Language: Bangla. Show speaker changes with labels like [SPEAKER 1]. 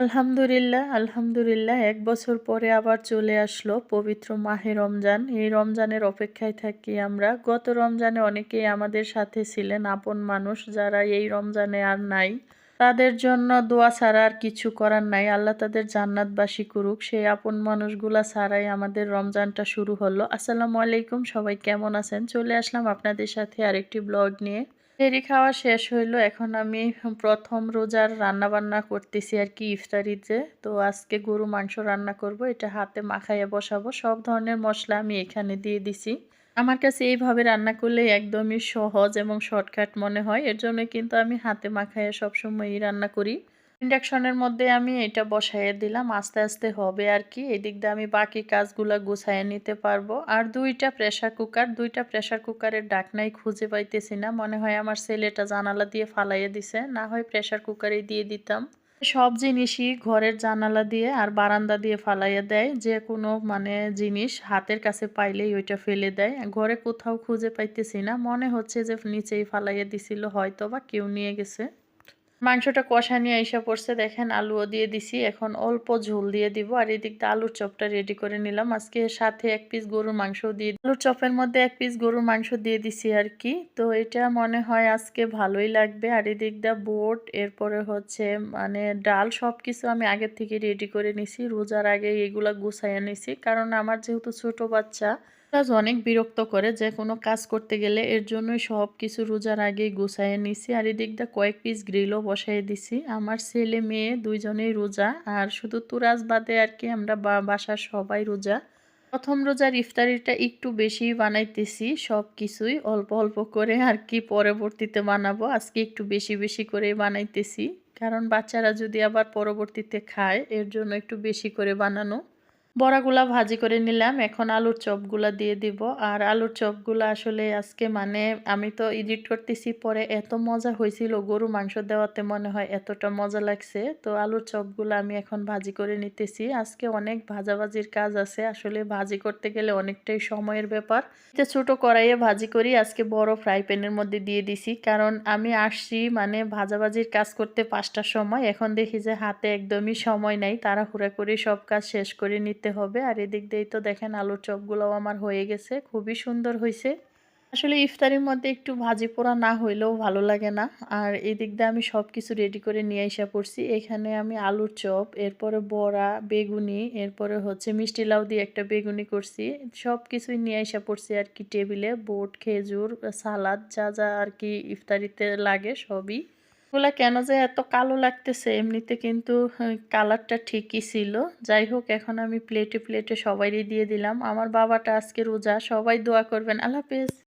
[SPEAKER 1] আলহামদুলিল্লাহ আলহামদুলিল্লাহ। এক বছর পরে আবার চলে আসলো পবিত্র মাহে রমজান। এই রমজানের অপেক্ষায় থাকি আমরা। গত রমজানে অনেকেই আমাদের সাথে ছিলেন, আপন মানুষ যারা এই রমজানে আর নাই। তাদের জন্য দোয়া ছাড়া আর কিছু করার নাই। আল্লাহ তাদের জান্নাতবাসী করুক। সেই আপন মানুষগুলা ছাড়াই আমাদের রমজানটা শুরু হলো। আসসালামু আলাইকুম, সবাই কেমন আছেন? চলে আসলাম আপনাদের সাথে আরেকটি ব্লগ নিয়ে। ফেরি খাওয়া শেষ হইল। এখন আমি প্রথম রোজার রান্না বান্না করতেছি আর কি ইফতারিতে। তো আজকে গরু মাংস রান্না করব, এটা হাতে মাখাইয়ে বসাবো। সব ধরনের মশলা আমি এখানে দিয়ে দিছি। আমার কাছে এইভাবে রান্না করলে একদমই সহজ এবং শর্টকাট মনে হয়। এর জন্য কিন্তু আমি হাতে মাখাইয়ে সবসময়ই রান্না করি। ইন্ডাকশনের মধ্যে আমি এটা বসাইয়ে দিলাম। আস্তে আস্তে হবে আর কি। এদিক দিয়ে আমি বাকি কাজগুলো গুছাইয়ে নিতে পারব। আর দুইটা প্রেশার কুকার, দুইটা প্রেশার কুকারের ডাকনাই খুঁজে পাইতেছি না। মনে হয় আমার ছেলেটা জানালা দিয়ে ফালাইয়ে দিছে। না হয় প্রেশার কুকারে দিয়ে দিতাম। সব জিনিসই ঘরের জানালা দিয়ে আর বারান্দা দিয়ে ফালাইয়া দেয়। যে কোনো মানে জিনিস হাতের কাছে পাইলেই ওইটা ফেলে দেয়। ঘরে কোথাও খুঁজে পাইতেছি না। মনে হচ্ছে যে নিচেই ফালাইয়া দিছিল হয়তো বা কেউ নিয়ে গেছে। মাংসটা কষা নিয়ে এসে পড়ছে, দেখেন আলুও দিয়ে দিছি, এখন অল্প ঝোল দিয়ে দিব, আর এদিক দিয়ে আলুর চপটা রেডি করে নিলাম, আজকে সাথে এক পিস গরুর মাংস দিয়ে আলুর চপের মধ্যে এক পিস গরুর মাংস দিয়ে দিছি আর কি, তো এটা মনে হয় আজকে ভালোই লাগবে, আর এদিক দিয়ে বোট, এরপরে হচ্ছে মানে ডাল সব কিছু আমি আগের থেকে রেডি করে নিছি, রোজার আগে এগুলা গুছাইয়া নিছি, কারণ আমার যেহেতু ছোট বাচ্চা কাজ অনেক বিরক্ত করে যে, কোনো কাজ করতে গেলে এর জন্যই সব কিছু রোজার আগেই গুছাইয়ে নিছি। আর এদিক দিয়ে কয়েক পিস গ্রিলও বসাই দিছি। আমার ছেলে মেয়ে দুইজনেই রোজা। আর শুধু তুরাজ বাদে আর কি আমরা বা, বাসার সবাই রোজা। প্রথম রোজার ইফতারিটা একটু বেশি বানাইতেছি সব কিছুই অল্প অল্প করে আর কি পরবর্তীতে বানাবো। আজকে একটু বেশি বেশি করে বানাইতেছি। কারণ বাচ্চারা যদি আবার পরবর্তীতে খায়, এর জন্য একটু বেশি করে বানানো। বড়াগুলা ভাজি করে নিলাম। এখন আলুর চপগুলা দিয়ে দিব। আর আলুর চপগুলা আসলে আজকে মানে আমি তো এডিট করতেছি, পরে এত মজা হয়েছিল গরু মাংস দেওয়াতে মনে হয় এতটা মজা লাগছে। তো আলুর চপগুলো আমি এখন ভাজি করে নিতেছি। আজকে অনেক ভাজাভাজির কাজ আছে। আসলে ভাজি করতে গেলে অনেকটাই সময়ের ব্যাপার। যে ছোট কড়াইয়ে ভাজি করি। আজকে বড় ফ্রাই প্যানের মধ্যে দিয়ে দিছি। কারণ আমি আসছি মানে ভাজাভাজির কাজ করতে পাঁচটার সময়। এখন দেখি যে হাতে একদমই সময় নাই। তাড়াহুড়া করে সব কাজ শেষ করে নিতে হবে। আর এদিক দিয়েই তো দেখেন আলুর চপগুলোও আমার হয়ে গেছে। খুবই সুন্দর হয়েছে। আসলে ইফতারির মধ্যে একটু ভাজি পোড়া না হইলেও ভালো লাগে না। আর এদিক দিয়ে আমি সব কিছু রেডি করে নিয়ে এসে পড়ছি। এখানে আমি আলুর চপ, এরপরে বড়া, বেগুনি, এরপরে হচ্ছে মিষ্টি লাউ দিয়ে একটা বেগুনি করছি। সব কিছুই নিয়ে এসে পড়ছি আর কি টেবিলে। বোট, খেজুর, সালাদ, যা যা আর কি ইফতারিতে লাগে সবই। এগুলা কেন যে এত কালো লাগতেছে? এমনিতে কিন্তু কালারটা ঠিকই ছিল। যাই হোক, এখন আমি প্লেটে প্লেটে সবাইরই দিয়ে দিলাম। আমার বাবাটা আজকে রোজা, সবাই দোয়া করবেন। আল্লাহ হাফেজ।